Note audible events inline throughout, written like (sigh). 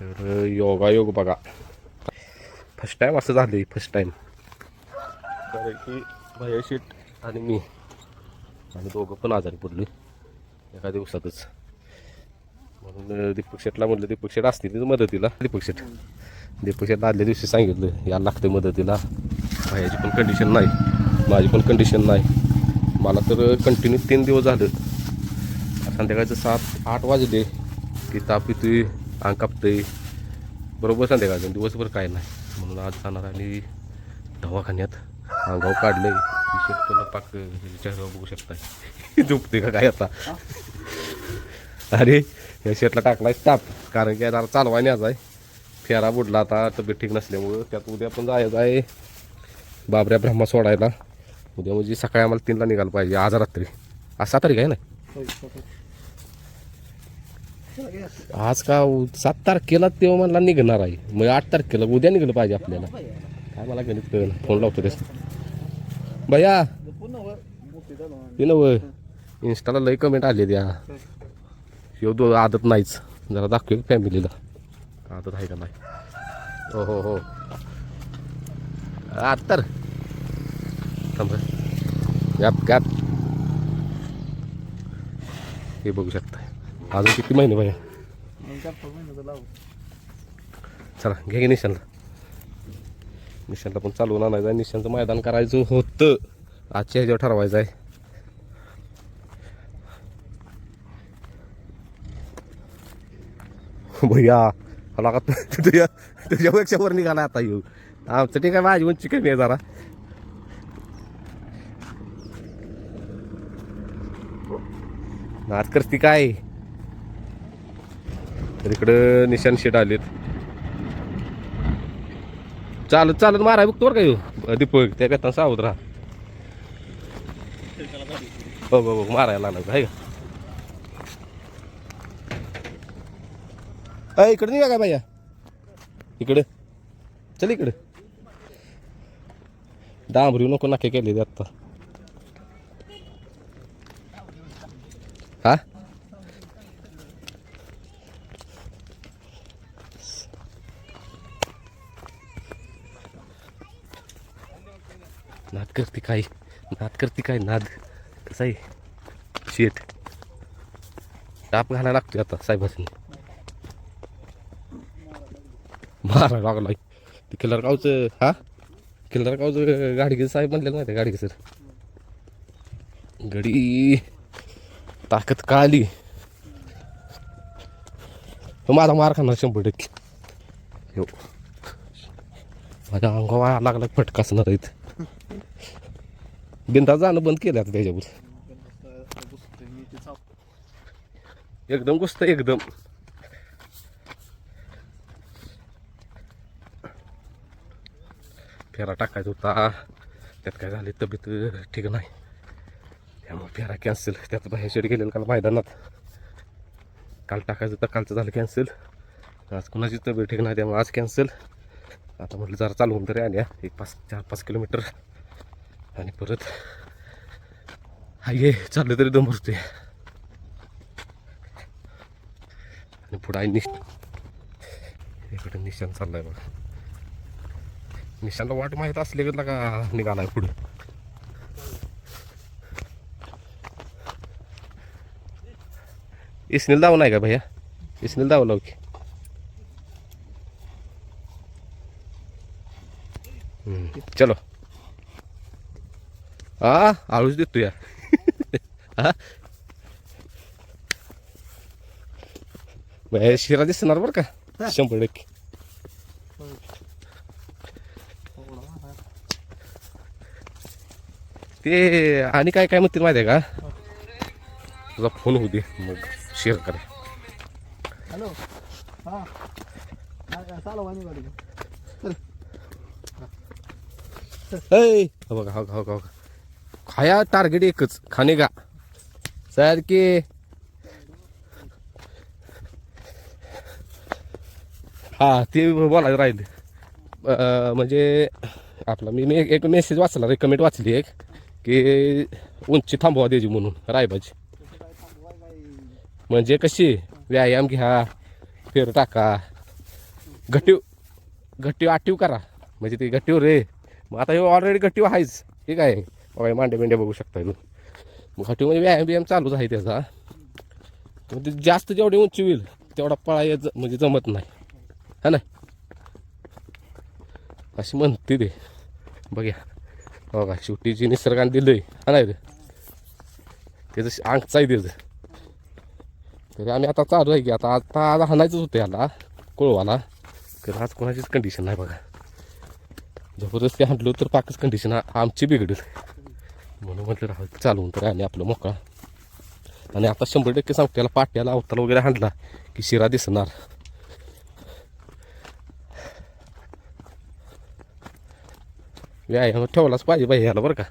तर योगायोग बघा फर्स्ट टाईम असं झालं फर्स्ट टाईम कारण की भयशीट शेट आणि मी. आणि दोघं पण आजारी पडलो एका दिवसातच. म्हणून दीपक शेटला म्हटलं दीपक शेट असते तिथं मदतीला. दीपक शेट दीपक शेटला आदल्या दिवशी सांगितलं या लागतं मदतीला. भयाची पण कंडिशन नाही. माझी पण कंडिशन नाही. मला तर कंटिन्यू तीन दिवस झालं. संध्याकाळचं सात आठ वाजले. की ताप येतोय. अंग कापतंय. बरोबर संध्याकाळचं दिवसभर काय नाही. म्हणून आज जाणार आणि दवाखान्यात अंगाव काढलंय. टी-शर्ट पाक चेहरा बघू शकता (laughs) झोपते का काय आता? अरे या शेटला टाकलाय ताप कारण की आता चालवाय न्यायचा आहे. फेरा बुडला आता तब्येत ठीक नसल्यामुळं. त्यात उद्या पण जायचं आहे. बाबऱ्या ब्रह्मा सोडायला. उद्या म्हणजे सकाळी आम्हाला तीनला निघायला पाहिजे. आज रात्री. आज सात तारीख आहे ना? हो, आज का सात तारखेला तेव्हा मला निघणार आहे. मग आठ तारखेला उद्या निघलं पाहिजे आपल्याला. काय मला गणित कळलं फोन लावतो तेच भैया. ते नव इंस्टाला लई कमेंट आले द्या ह्यो दो आदत नाहीच. जरा दाखव फॅमिलीला आदत आहे का नाही? हो हो हो. आत तर. थांब गॅप गॅप. हे बघू शकता अजून किती महिने भैया? चला घे घे निशांला पण चालवून आणायचं आहे निशांचं मैदान करायचं होतं. आजच्या ह्याच्यावर ठरवायचं आहे. भैया मला का तुझ्या तुझ्यापेक्षा वर निघाला आता येऊ आमचं ठीक आहे माझी उंची कमी आहे जरा. नाच करते काय? तर इकडं निशान शेट आलेत. चालत चालत मारा बघतो बरं का दीपक त्या बेतान सावध राहा. हो बघ मारायला लागला आहे का? इकडे निघा काय भैया इकडे. चल इकडे. डांबरी नको नाके केले आत्ता हा? नाद करते काय? नाद करते काय नाद? कसं आहे शेत टाप घालायला लागतोय आता साहेबांनी मारा लागलाय. ते किल्लर गावचं हा? किल्लर गावचं गाडगे साहेब म्हणलेलं माहिती गाडगे सर? गडी. ताकद काली तो माझा मार खाणार शंभर टक्के. हो माझ्या अंगावा लागला फटकासणार आहेत. बिंदा जाणं बंद केलं आता त्याच्यावर. एकदम गोष्ट एकदम. फेरा टाकायचा होता. त्यात काय झाली तब्येत ठीक नाही. त्यामुळे फेरा कॅन्सल त्यात बाहेर शेड गेलेलं काल मैदानात. काल टाकायचं होतं कालचं झालं कॅन्सल आज कुणाची तब्येत ठीक नाही त्यामुळे आज कॅन्सल आता म्हटलं जरा चालवून तरी आल्या. एक पाच चार पाच किलोमीटर. आणि परत हा चाललं तरी दम भरतोय आणि पुढं आहे निश इकडे निशान चाललाय बघा. निशांना वाट माहीत असले का का निघालाय पुढे? इसनील दावला आहे का भैया? इसनील दावला ओके की? चलो. हा आळूच देतो या हा शिरा दिसणार बरं का शंभर टक्के ते आणि काय काय म्हणतील माहिती आहे का तुझा फोन होऊ दे मग शेअर करा हॅलो हा हा बघा हा हा हा खाया टार्गेट एकच खाणे का सारखे. हा ते बोलायचं राहिले. म्हणजे आपला मी एक- एक मेसेज वाचला रे कमेंट वाचली एक की उंची थांबवा द्यायची म्हणून रायबाची. म्हणजे कशी? व्यायाम घ्या फेर टाका. घटीव घटीव आटीव करा. म्हणजे ते घटीव रे. मग आता हे ऑलरेडी घटीव आहेच. ठीक आहे बघा मांडे बिंड्या बघू शकता तुम्ही. मग घटीव म्हणजे व्यायाम बियाम चालूच आहे त्याचा. म्हणजे जास्त जेवढी उंची होईल तेवढा पळा ज म्हणजे जमत नाही. हा ना? अशी म्हणते ते. बघ्या. बघा शेवटीची निसर्गाने दिलं आहे हा नाही रे? त्याचं अंगच आहे त्याचं. तरी आम्ही आता चालू आहे की आता आता आज हाणायचंच होतं याला कोळवाला. तर आज कोणाचीच कंडिशन नाही बघा. जबरदस्ती हाणलो तर पाकच कंडिशन आमची बिघडेल. म्हणून म्हटलं राहू चालवून तर आणि आपलं मोकळा. आणि आता शंभर टक्के सांगतो त्याला पाट्याला अवताला वगैरे हाणला की शिरा दिसणार. व्यायाम ठेवलाच पाहिजे बाई ह्याला बरं का.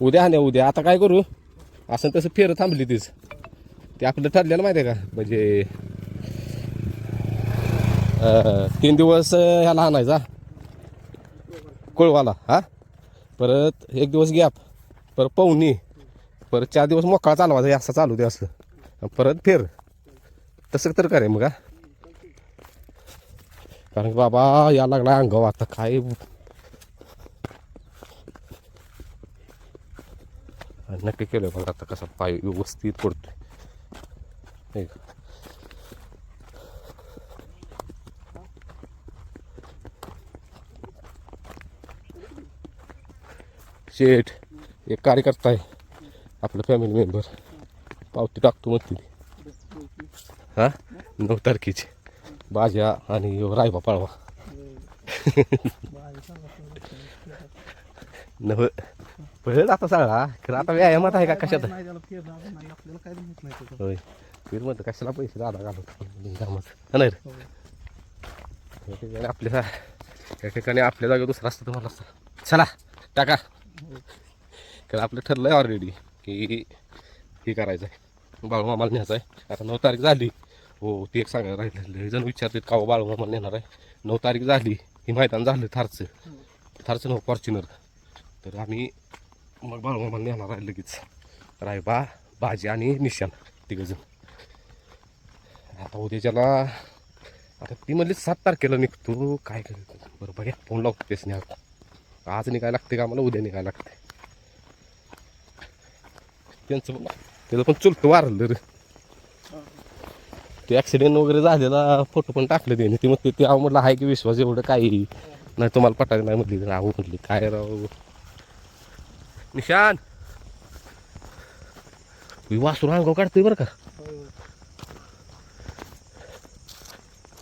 उद्या हाण्या उद्या. आता काय करू? असं तसं फेरं थांबली तीच. ते आपलं ठरलेलं माहिती आहे का? म्हणजे तीन दिवस अं, ह्याला आणायचा. कोळवाला हा? परत एक दिवस गॅप परत पवनी परत चार दिवस मोकळा चालवायचा हे असं चालू दे असं. परत फेर. तसं तर करे मग कारण की बाबा या लागला अंगावर आता काय. आणि नक्की केलं बघा आता कसा पाय व्यवस्थित पडतोय. शेठ एक कार्यकर्ता आहे. आपलं फॅमिली मेंबर पावती टाकतो म्हणते मी. हां? नऊ तारखेची. बाज्या आणि रायबा पाळवा नव पळेल आता सगळा. खरं आता व्यायामात आहे का कशात? होय. फिर म्हणतो कशाला पैसे दादा घालवतो नाही रे? ठिकाणी आपल्या या ठिकाणी आपल्या जागेवर दुसरा असतं तुम्हाला असतं चला टाका. कारण आपलं ठरलं आहे ऑलरेडी की हे करायचं आहे बाळूमामाला न्यायचं आहे आता नऊ तारीख झाली. हो ते एक सांगायला राहिलं जण विचारतात का हो बाळूमामाला नेणार आहे? नऊ तारीख झाली. हे मैदान झालं थारचं. थारचं नऊ फॉर्च्युनर. तर आम्ही मग बाळूमामाला नेणार आहे लगेच. रायबा भाजी आणि निशान तिघंजण आता उद्याच्याला आता ती म्हणली सात तारखेला निघतो. काय करायचं बरं या फोन लावतो तेच नाही आज निघायला लागते का मला उद्या निघायला लागते. त्यांचं पण त्याचं पण चुलतं वारलं रे. ते ॲक्सिडेंट वगैरे झालेला फोटो पण टाकले त्याने. ते मग ते म्हटलं आहे की विश्वास एवढं काही नाही तुम्हाला पटायला नाही म्हटली. राहू म्हटली काय राहू. निशान! वासरू अंगाव काढतोय बरं का.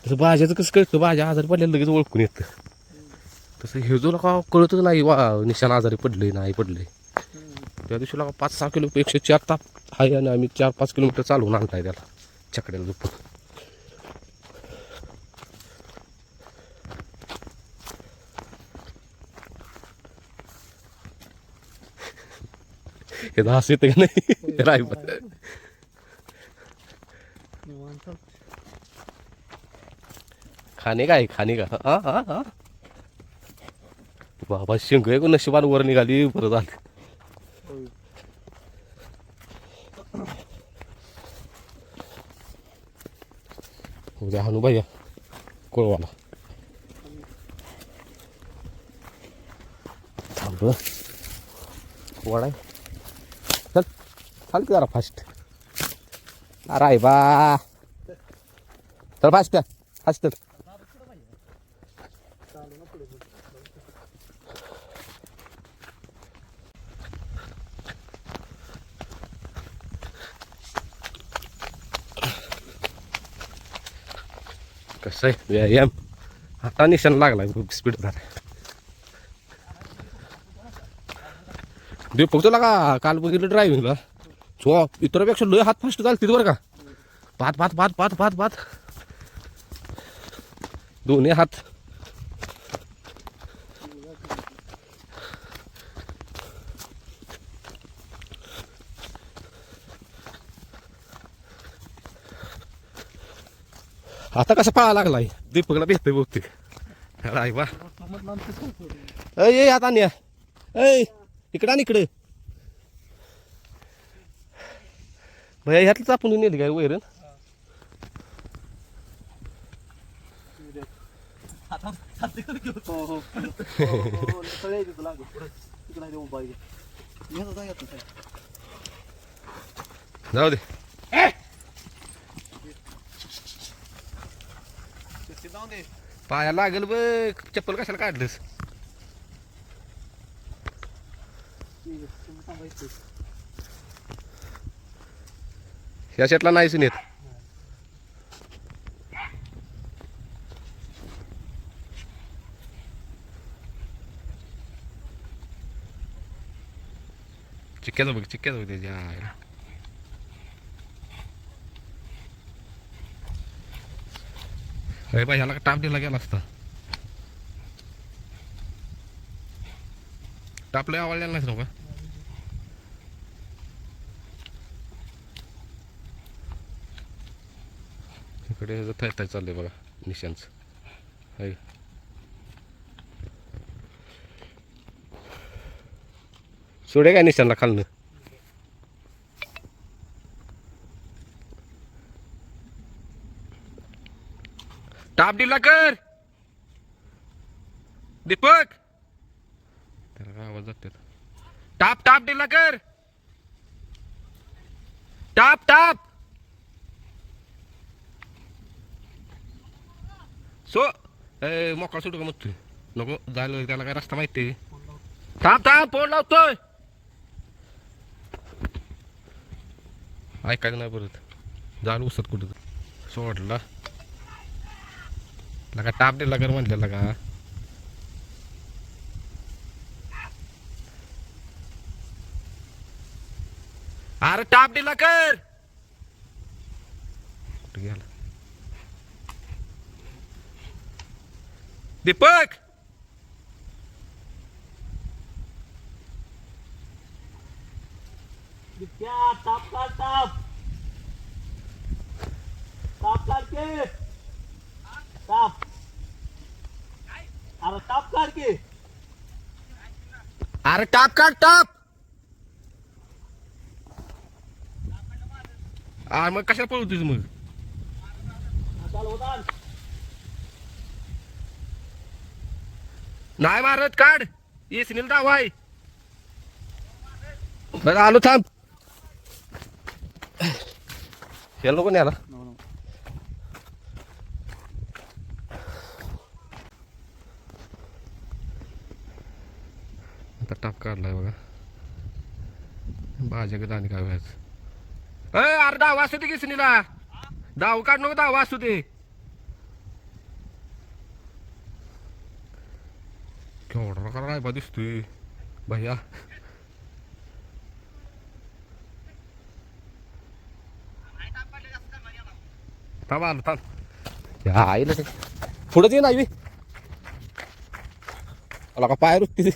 तसं भाज्याचं कसं कळतं? भाज्या आजारी पडलेलं लगेच ओळखून येतं. तसं हे जो का कळतच नाही वा निशाण आजारी पडले नाही पडले. त्या दिवशीला का पाच सहा किलो एकशे चार ताप आहे आणि आम्ही चार पाच किलोमीटर चालवून आणलाय त्याला चकड्याला झोपून. (laughs) हे दास येते का नाही. (laughs) खाणे काय खाणे का? हा हा हा. बाबा शेंग आहे नशिबान वर निघाली बरं झालं उद्या हानू भैया कोळवाला. थांब. वडाय चल चाल की जरा फास्ट अरे बा. चल फास्ट फास्ट कसं आहे व्यायाम. आता निशाण लागला स्पीड झाला. दीपक तुला का काल बघितलं ड्रायव्हिंगला चो इतरापेक्षा लय हात फास्ट चालतील बरं का? पात पात पात पात पात पात. दोन्ही हात आता कसा पळा लागलाय? दीपकला भेटतोय बहुतेक. राय बा. अय आता न्या ऐ इकडं आणि इकडे. भैया ह्यातलंच आपण नेली काय वैरण? (laughs) आता चालते का घेऊ हो हो हो सगळ्या इथं लागू पुढे तिकडे आहे उभा आहे मी आता जायचं काय जाऊ दे जाऊन दे पाया लागेल बघ चप्पल कशाला काढलंस? तुम्ही ह्या शेटला नाही सुनेत. चिक्क्याचं बघ चिक्क्याचं बघ त्याच्या अरे बा ह्याला टाप दिला गेला असता. टाप लय आवडलेला नाही का इकडे ह्याचं थाय थाय चाललंय बघा निशांच. हाय. सोडे काय निशांना खालनं? टाप दिला कर. दीपक. त्याला काय आवाज जाते टाप टाप दिला कर. टाप टाप सो ए मोकळा सुटू का मग तू नको जायला त्याला काय रस्ता माहिती? थांब थांब फोन लावतोय. ऐकायचं नाही परत. जायला उसत कुठं सोडला. लगा टाप दिला कर म्हणलेला लगा. अरे टाप दिला कर गेला? दीपक! बिट्या ताप काढ ताप ताप काढ के ताप अरे ताप काढ के. अरे टाप काढ टाप. अरे मग कशाला पळवतोस मग? चाल नाही मारत काढ. ये सुनील दावाय बरं आलो थांब. याला नको न्याला आता टाप काढलाय बघा. माझ्याकडे आणि काय व्हायचं? अय अरे दहा वाजतो ते किसनीला डाव दाव काढ नको दहा वाजतो ते केवढा का बा दिसतोय. भैया. थांब आलो थांब. या आईला ते. पुढं ते नाही आला का पाय रुपती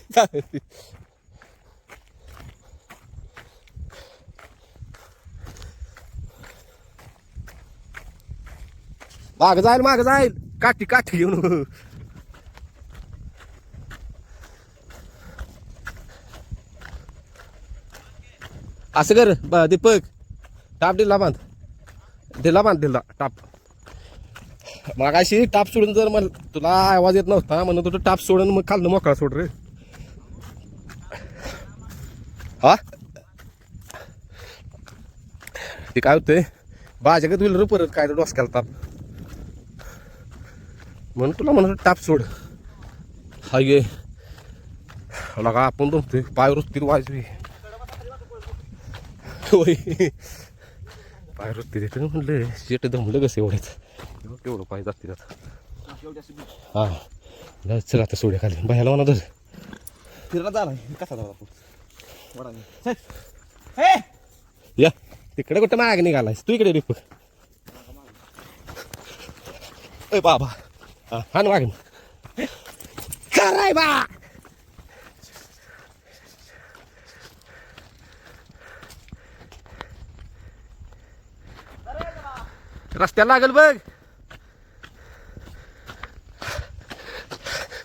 माग जाईल माग जाईल काठी काठी घेऊन असं कर ब- दीपक टाप दिला बांध दिला बांध दिला टाप मागाशी टाप सोडून जर मग तुला आवाज येत नव्हता म्हणून तुझं टाप सोडून मग खाल्लं मोकळा सोड रे. हा? ते काय होतंय? बाजाकडे तुला रे परत काय डोसक्याला ताप. म्हणून तुला म्हणत टाप सोड. हा ये मला का आपण जमतोय पाय रुस्तीत वाजवी होय. पाय रुचते ते म्हणलं शेट दमलं कसं एवढ्याच तेवढं पाय जाते आता हा चल आता सोड्या खाली बाहेर म्हणा तर फिरला झाला कसा झाला हे या तिकडे कुठं माग निघालायस तू इकडे रिप ए बाबा हा हा ना माग कराय बा रस्त्याला लागल बघ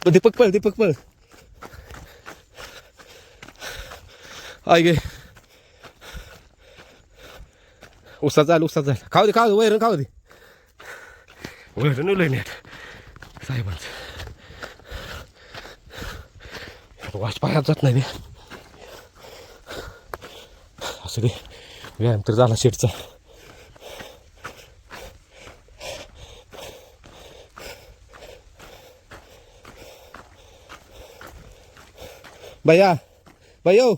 ओ, दीपक पळ दीपक पळ आय गे उसात झालं उसात झालं खाऊ दे खाऊ दे वैरण खाऊ दे वैरण लय नेट साहेबांचं वाच पायात जात नाही. असं दे व्यायाम तर झाला शेटचा भैया भैया हो,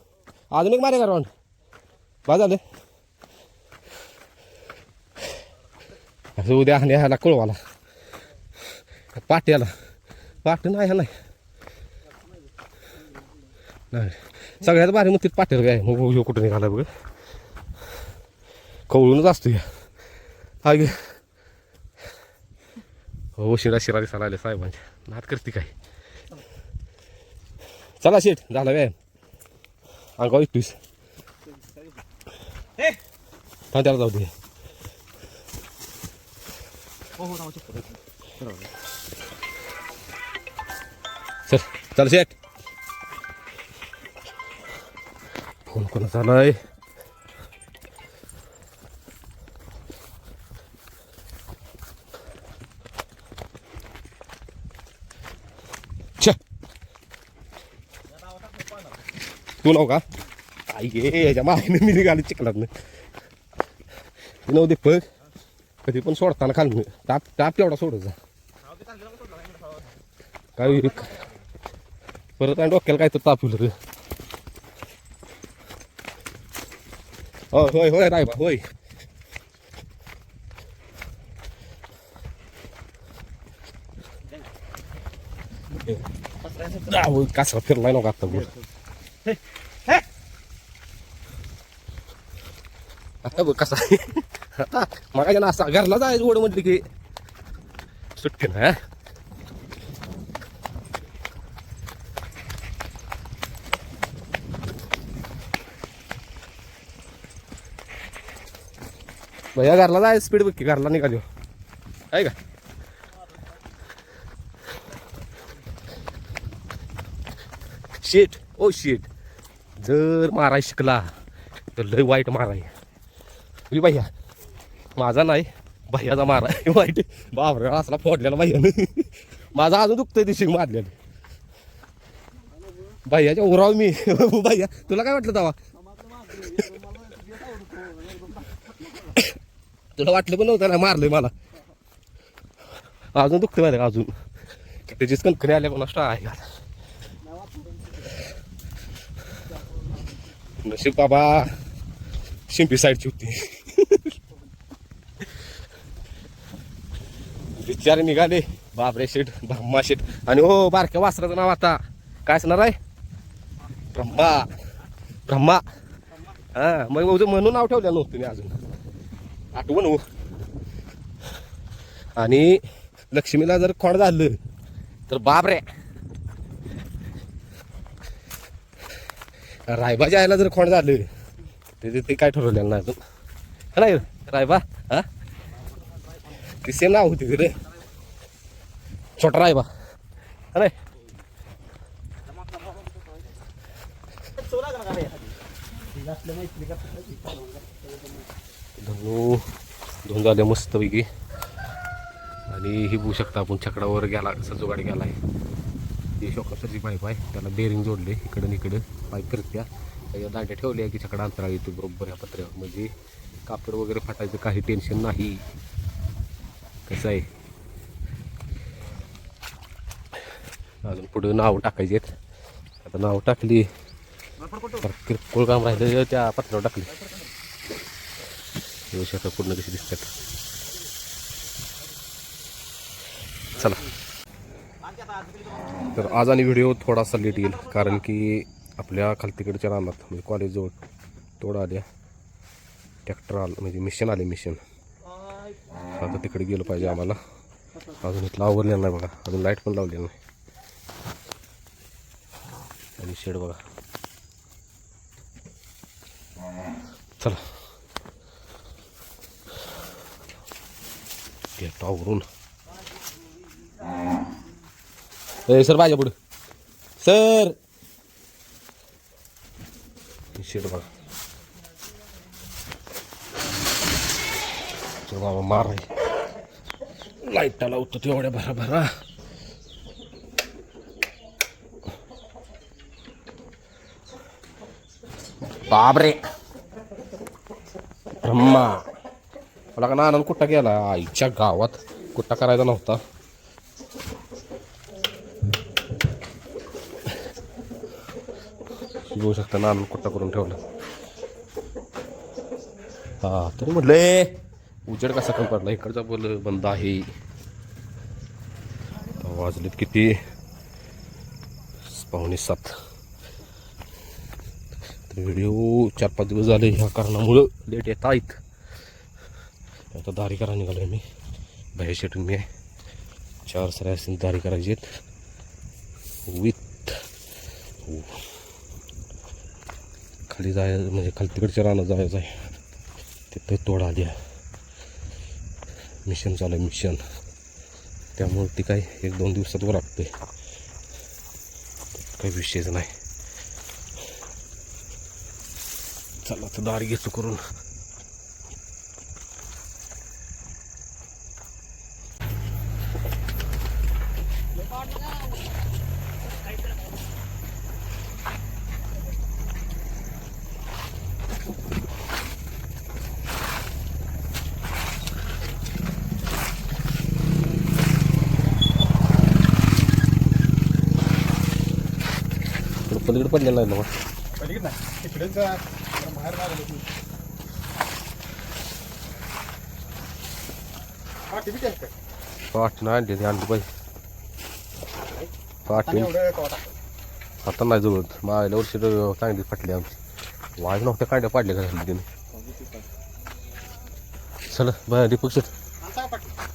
अजून एक मारे का राऊंड बा झालं। असं उद्या आणि ह्याला कळवाला पाट्याला। पाट नाही ह्या नाही। नाही सगळ्यात भारी मग तिथे पाट्याला काय मग ह्यो कुठं निघाला बघ. कवळूनच असतो या हा गे. हो शिरा शिरा दिसायला आले साहेबांच्या नात करते काय? चला शेट झाला व्यायाम अंगावर एकवीस हे त्याला जाऊ दे चप्पल चल चल शेट फोन कोणा चालय तू नाव का? आई गे याच्या मागेनं मी निघाली चिखलात नव दीपक कधी पण सोडताना खाल टाप टाप केवढा सोडत जा. काय परत आणि डोक्याला काय तर ताप होईल रे. होय होय होय. रायबा होय राव, फिरलाय नका आता बोल बघ कसा आता मग ना असा घरला जायचं ओढ म्हटली की. सुटके ना भैया घरला जाय स्पीड बघ की घरला निघालो हो. आहे का? शेट ओ शेट जर माराय शिकला तर लय वाईट माराय. उई भैया. माझा नाही भैयाचा मारा. वाईट. बाबरे असला फोडलेला भैयानं. माझा अजून दुखतंय दिशी मारलेलं. भैयाच्या उराव मी. हो, भैया तुला काय वाटलं तवा तुला वाटलं पण नव्हतं ना मारलंय मला. अजून दुखतं माहिती अजून. त्याचीच कणकणी आल्या पण आहे. का नशीब बाबा. शिंपी साईडची होती. बिचारे निघाले. बापरे शेट ब्रह्मा शेट आणि हो बारक्या वासराचं नाव आता. काय असणार आहे? ब्रह्मा. ब्रह्मा. हा मग माझं म्हणून नाव ठेवलं नव्हतं मी अजून. आठवण हो. आणि लक्ष्मीला जर खोड झालं तर बापरे. रायबाच्या आईला जर खोड झालं ते ते- ते काय ठरवलेलं नाही अजून. नाही रायबा हा? ते सेम नाव होते रे. छोटा रायबा हा नाही. धनु धुवून झाले मस्तपैकी. आणि ही बघू शकता आपण छकडावर गेला सजोगाड गेला आहे ही शोकासरची पाईप आहे त्याला बेरिंग जोडले इकडं इकडं. पाईप फिरत्या. या दांड्या ठेवल्या की छकडा अंतराळ येतो बरोबर ह्या पत्र्यावर म्हणजे कापड वगैरे फाटायचं काही टेन्शन नाही. कसं आहे? अजून पुढे नाव टाकायचे आहेत. आता नाव टाकली किरकोळ काम राहिलं त्या पत्र्यावर टाकली. येऊ पूर्ण कशी दिसतात. चला. तर आज आणि व्हिडिओ थोडासा लेट येईल कारण की आपल्या खालतीकडच्या रानात म्हणजे कॉलेजजवळ तोड आल्या ट्रॅक्टर आलं म्हणजे मिशन आले मिशन आता तिकडे गेलं पाहिजे आम्हाला. अजून इथलं आवरलेलं नाही बघा. अजून लाइट पण लावलेलं नाही. आणि शेड बघा. चला. घेतो आवरून. सर पाहिजे पुढे. सर! शेड बघा. बाबा मार आहे लाईटा लावतो तेवढ्या भरा भरा बाबरे. ब्रह्मा. मला का नानानं कुठं गेला? आईच्या गावात कुठं करायचा नव्हता? बघू शकता ना आणून कुठं करून ठेवला. हा तरी म्हटलंय उजेड कसा कमी पडला इकडचा बोल बंद आहे. वाजलेत किती? पावणे सात. तर व्हिडिओ चार पाच दिवस झाले ह्या कारणामुळं लेट येत आहेत. आता दारी करा निघालोय मी. बाहेर शेटून मी आहे. चार सऱ्या असतील दारी करायची आहेत. विथ खाली जाय म्हणजे खाली तिकडच्या रानात जायचं आहे. तिथं तोड आली आहे. मिशन चालू आहे मिशन त्यामुळे ती काय एक दोन दिवसात वर लागते काही विषयच नाही. चला तर दार घेतो करून इकडं पलीकडे पडलेला आहे ना. पलीकडे तिकडेच बाहेर? पाठ आणली ती आणली पाहिजे पाठ. आता नाही जुळत मागल्या वर्षी चांगली फाटली आमची. वाज नव्हत्या कांड्या पाडल्या का झाली तिने? चला दीपक शेट.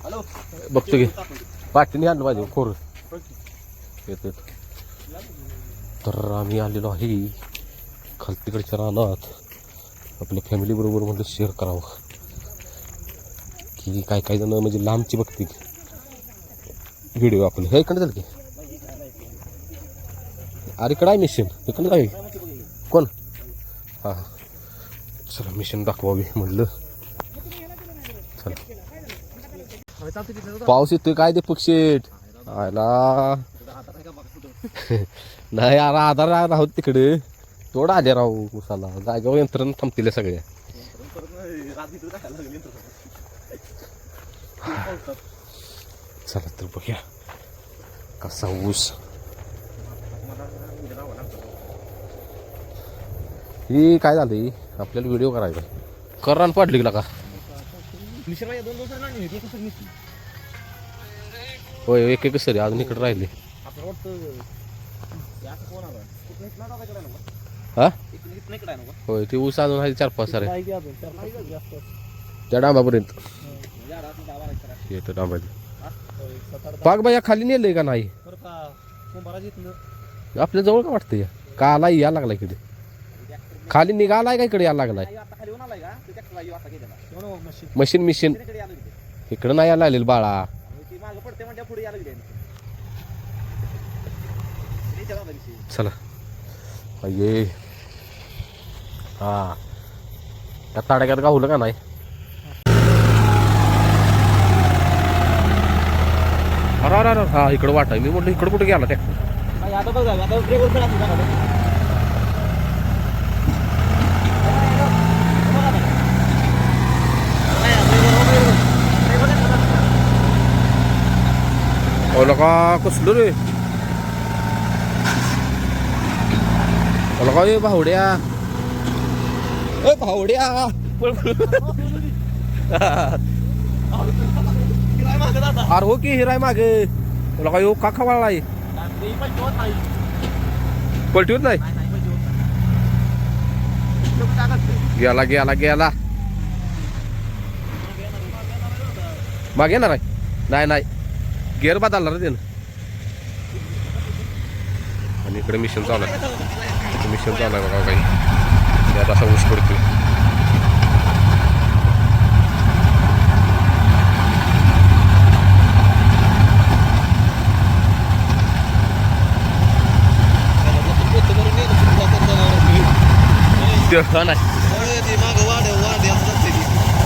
हॅलो. बघतो घे. पाठीने आणलं पाहिजे खोर. येत येत. तर आम्ही आलेलो आहे. खाल तिकडच्या रानात. आपल्या फॅमिलीबरोबर म्हटलं शेअर करावं. की काय काय जण म्हणजे लांबची बघतील. व्हिडिओ आपले हे इकडे झालं की. अरे इकडं आहे मिशन इकडं काय कोण? हां चला मिशन दाखवावी म्हटलं चला. पाऊस येतोय काय ते पक्षी? आयला. नाही यार आधार राहत तिकडे. तोडा आले राहू उसाला. जागेवर यंत्रणा थांबतील सगळ्या चला तर बघ्या. कसा ऊस. ही काय झाली? आपल्याला व्हिडिओ करायचा करान पाडली का? होय एक एक सरी अजून इकडे राहिले. हे होय ते ऊस अजून आहे चार पाच सारे. त्या डांबापर्यंत. येतो डांबाची पाक बाया खाली नेलंय का नाही? आपल्या जवळ का वाटतं या का आला या लागला इकडे. खाली निघालाय का इकडे यायला लागलाय? Machine machine. इकडं नाही यायला लागलेलं बाळा ती मागं पडते म्हणजे पुढे यायला लागले चला. ये हा. त्या ताडक्यात गावलं का नाही. अरे अरे हा इकडं वाटाय मी म्हटलं इकडं कुठे गेला त्या? ओला का कसलं रे? ओला भावड्या ए भावड्या अरे हो की हिराय मागे लगा यो का खवाळला पलटी पलटीवर नाही गेला गेला गेला माग येणार आहे नाही नाही गेअर बदलणार रे त्यानं आणि इकडे मिशन चालू आहे मिशन चालू आहे बघा काही. त्यात असा ऊस पडतोय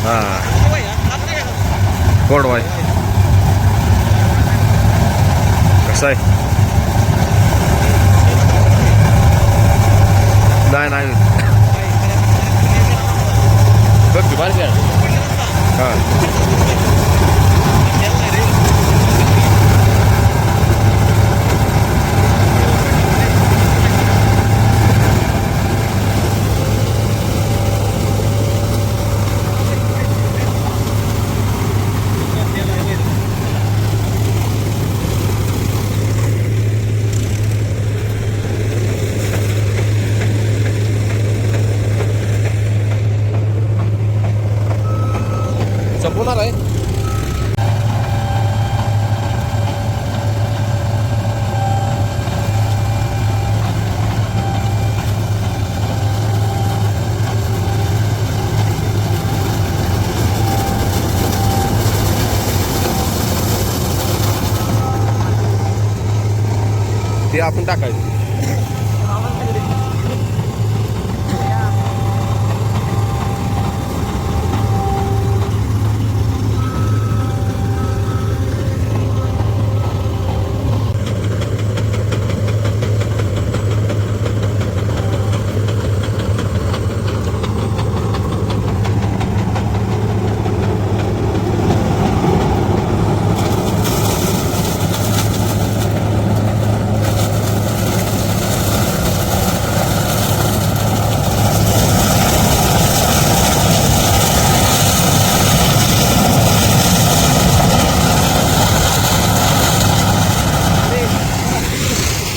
हा. आहे कसं आहे? नाही नाही बघ की बारीक आहे संपवणार आहे. ते आपण टाकायचं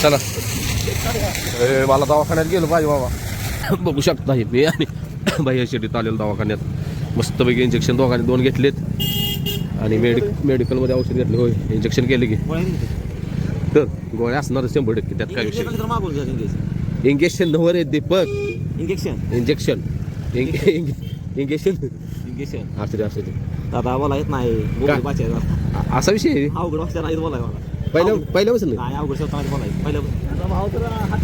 चला ए, मला दवाखान्यात गेलो पाहिजे बाबा. बघू शकता हे मी आणि बाह्य शेतीत आलेलो दवाखान्यात. मस्तपैकी इंजेक्शन दोघांनी दोन घेतलेत. आणि मेडिक मेडिकलमध्ये औषध घेतले होय. इंजेक्शन केले की. तर गोळ्या असणार शंभर टक्के त्यात काय विषय इंजेक्शन नवर आहे Deepak. Injection injection injection injection असू दे दादा बोला येत नाही. असा विषय आहे? अवघड वाचता नाही बोलाय मला पहिल्या पहिल्यापासून? नाही अवघड बोलाय पहिलं भाऊ तर हात